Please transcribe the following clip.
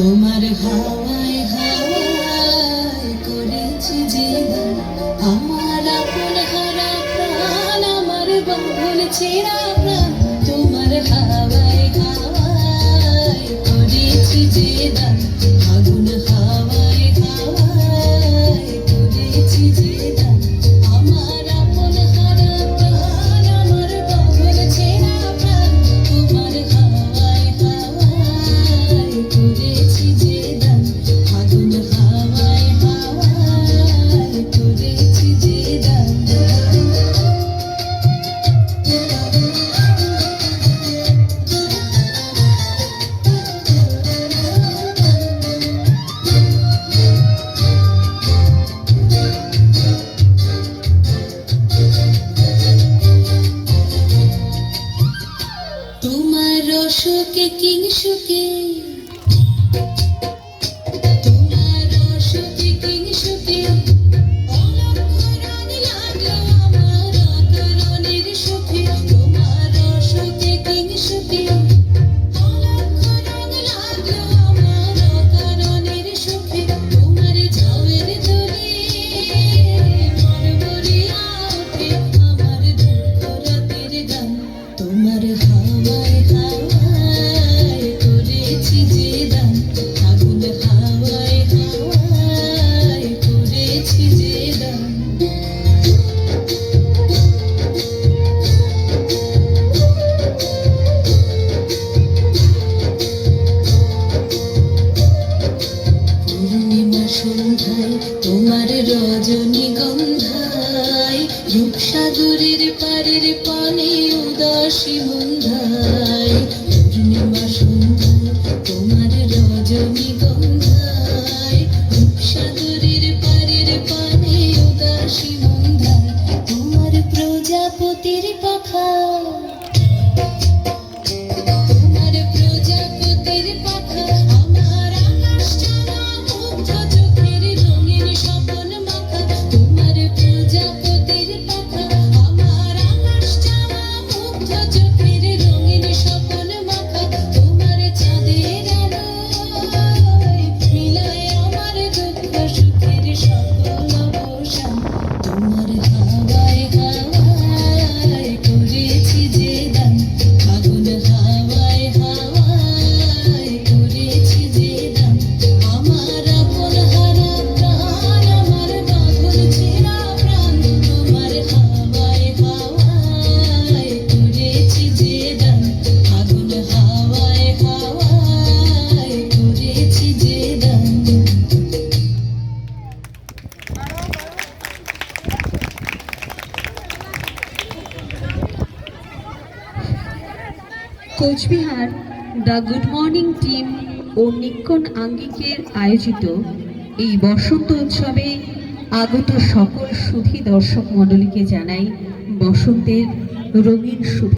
তোমার হাওয়ায় হাওয়ায় করেছি জীবন। আমার আপন হারা প্রাণ, আমার বন্ধন ছেড়া প্রাণ। তোমার হাওয়ায় দশকে কিংসুকে সন্ধ্যায় তোমার রজনীগন্ধায় রূপসাগরের পারের পানে উদাসী মন Coochbehar, the good morning team O Nikon আঙ্গিকের আয়োজিত এই বসন্ত উৎসবে আগত সকল সুধী দর্শক মণ্ডলীকে জানাই বসন্তের রঙিন শুভ